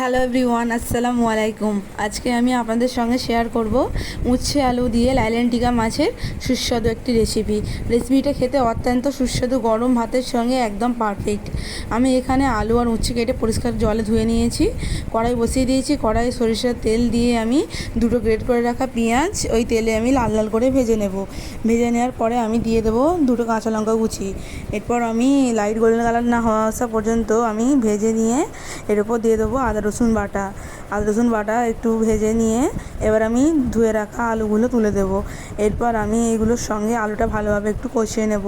Hello everyone আসসালামু আলাইকুম আজকে আমি আপনাদের সঙ্গে শেয়ার করব উচ্ছে আলু দিয়ে লাইলেন টিকা মাছের সুস্বাদু একটি রেসিপি রেসিপিটা খেতে অত্যন্ত সুস্বাদু গরম ভাতের সঙ্গে একদম পারফেক্ট আমি এখানে আলু আর উচ্ছে কেটে পরিষ্কার জলে ধুয়ে নিয়েছি। কড়াই বসিয়ে দিয়েছি। কড়াই সরিষার তেল দিয়ে আমি দুটো গ্রেট করে রাখা পেঁয়াজ, ওই তেলে আমি লাল লাল করে ভেজে নেব। ভেজে নেওয়ার পরে আমি দিয়ে দেবো দুটো কাঁচা লঙ্কা কুচি। এরপর আমি লাইট গোল্ডেন কালার না হওয়া আসা পর্যন্ত আমি ভেজে নিয়ে এর উপর দিয়ে দেবো আদা রসুন বাটা, আদা রসুন বাটা একটু ভেজে নিয়ে এবার আমি ধুয়ে রাখা আলুগুলো তুলে দেবো। এরপর আমি এইগুলোর সঙ্গে আলুটা ভালোভাবে একটু কষিয়ে নেব।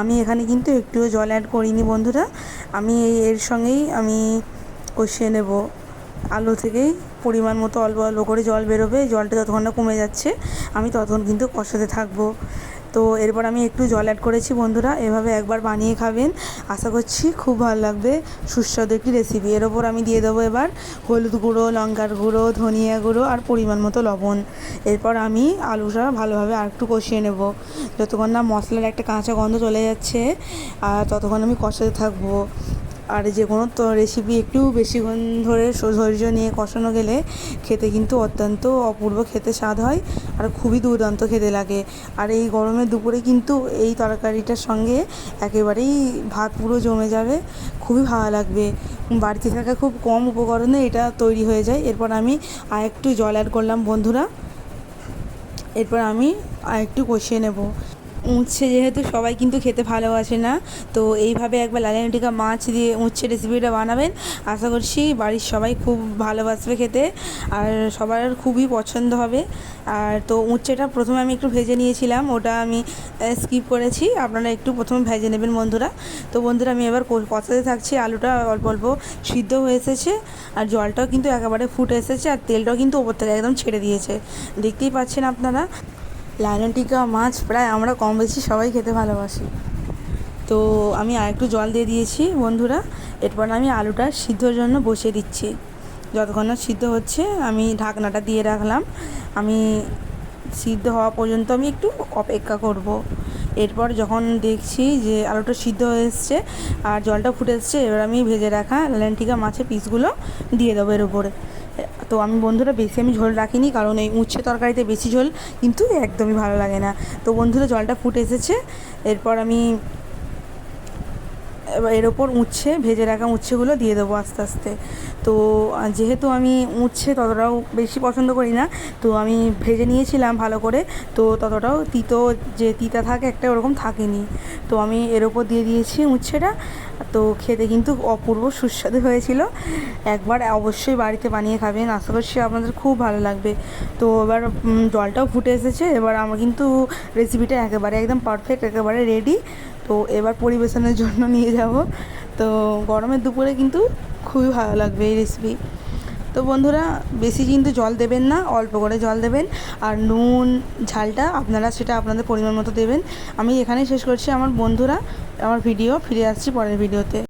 আমি এখানে কিন্তু একটুও জল অ্যাড করিনি বন্ধুরা। আমি এর সঙ্গেই আমি কষিয়ে নেব। আলু থেকেই পরিমাণ মতো অল্প অল্প করে জল বেরোবে, জলটা যতক্ষণ না কমে যাচ্ছে, আমি ততক্ষণ কিন্তু কষাতে থাকব। তো এরপর আমি একটু জল অ্যাড করেছি, বন্ধুরা। এভাবে একবার বানিয়ে খাবেন। আশা করছি খুব ভালো লাগবে। সুস্বাদু একটি রেসিপি এর ওপর আমি দিয়ে দেবো এবার হলুদ গুঁড়ো, লঙ্কার গুঁড়ো, ধনিয়া গুঁড়ো আর পরিমাণ মতো লবণ। এরপর আমি আলুটা ভালোভাবে আর একটু কষিয়ে নেব। যতক্ষণ না মশলার একটা কাঁচা গন্ধ চলে যাচ্ছে, আর ততক্ষণ আমি কষাতে থাকব। আর যে কোনো তো রেসিপি একটু বেশিক্ষণ ধরে ধৈর্য নিয়ে কষানো গেলে খেতে কিন্তু অত্যন্ত অপূর্ব খেতে স্বাদ হয় আর খুবই দুর্দান্ত খেতে লাগে। আর এই গরমে দুপুরে কিন্তু এই তরকারিটার সঙ্গে একেবারেই ভাত পুরো জমে যাবে, খুবই ভালো লাগবে। বাড়িতে থাকা খুব কম উপকরণে এটা তৈরি হয়ে যায়। এরপর আমি আর একটু জল অ্যাড করলাম, বন্ধুরা। এরপর আমি আর একটু কষিয়ে নেব। উচ্ছে যেহেতু সবাই কিন্তু খেতে ভালোবাসে না, তো এইভাবে একবার লালিনা টিকা মাছ দিয়ে উচ্ছে রেসিপিটা বানাবেন। আশা করছি বাড়ির সবাই খুব ভালোবাসবে খেতে, আর সবার খুবই পছন্দ হবে। আর তো উচ্ছেটা প্রথমে আমি একটু ভেজে নিয়েছিলাম, ওটা আমি স্কিপ করেছি। আপনারা একটু প্রথমে ভেজে নেবেন বন্ধুরা। তো বন্ধুরা আমি এবার কষাতে থাকছি, আলুটা অল্প অল্প সিদ্ধ হয়ে এসেছে, আর জলটাও কিন্তু একেবারে ফুটে এসেছে, আর তেলটাও কিন্তু ওপর থেকে একদম ছেড়ে দিয়েছে। দেখতেই পাচ্ছেন আপনারা। লায়ন টিকা মাছ প্রায় আমরা কম বেশি সবাই খেতে ভালোবাসি। তো আমি আর একটু জল দিয়ে দিয়েছি বন্ধুরা। এরপর আমি আলুটা সিদ্ধর জন্য বসিয়ে দিচ্ছি। যতক্ষণ না সিদ্ধ হচ্ছে, আমি ঢাকনাটা দিয়ে রাখলাম। আমি সিদ্ধ হওয়া পর্যন্ত আমি একটু অপেক্ষা করব। এরপর যখন দেখছি যে আলুটা সিদ্ধ হয়ে এসছে আর জলটা ফুটে এসছে, এবার আমি ভেজে রাখা ল্যান্টিকা মাছের পিসগুলো দিয়ে দেবো এর উপরে। তো আমি বন্ধুরা, বেশি আমি ঝোল রাখিনি কারণ এই উচ্ছে তরকারিতে বেশি ঝোল, কিন্তু একদমই ভালো লাগে না। তো বন্ধুরা, জলটা ফুটে এসেছে। এরপর আমি এর ওপর উচ্ছে, ভেজে রাখা উচ্ছেগুলো দিয়ে দেবো আস্তে আস্তে। তো যেহেতু আমি উচ্ছে ততটাও বেশি পছন্দ করি না, তো আমি ভেজে নিয়েছিলাম ভালো করে, তো ততটাও তিতো যে তিতা থাকে একটা ওরকম থাকেনি। তো আমি এর ওপর দিয়ে দিয়েছি উচ্ছেটা। তো খেতে কিন্তু অপূর্ব সুস্বাদু হয়েছিল। একবার অবশ্যই বাড়িতে বানিয়ে খাবেন। আশা করছি আপনাদের খুব ভালো লাগবে। তো এবার জলটাও ফুটে এসেছে। এবার আমার কিন্তু রেসিপিটা একেবারে একদম পারফেক্ট একেবারে রেডি তো এবার পরিবেশনের জন্য নিয়ে যাব। তো গরমের দুপুরে কিন্তু খুবই ভালো লাগবে এই রেসিপি তো বন্ধুরা, বেশি কিন্তু জল দেবেন না, অল্প করে জল দেবেন। আর নুন, ঝালটা আপনারা সেটা আপনাদের পরিমাণ মতো দেবেন। আমি এখানেই শেষ করছি, আমার বন্ধুরা, আমার ভিডিও, ফিরে আসছি পরের ভিডিওতে।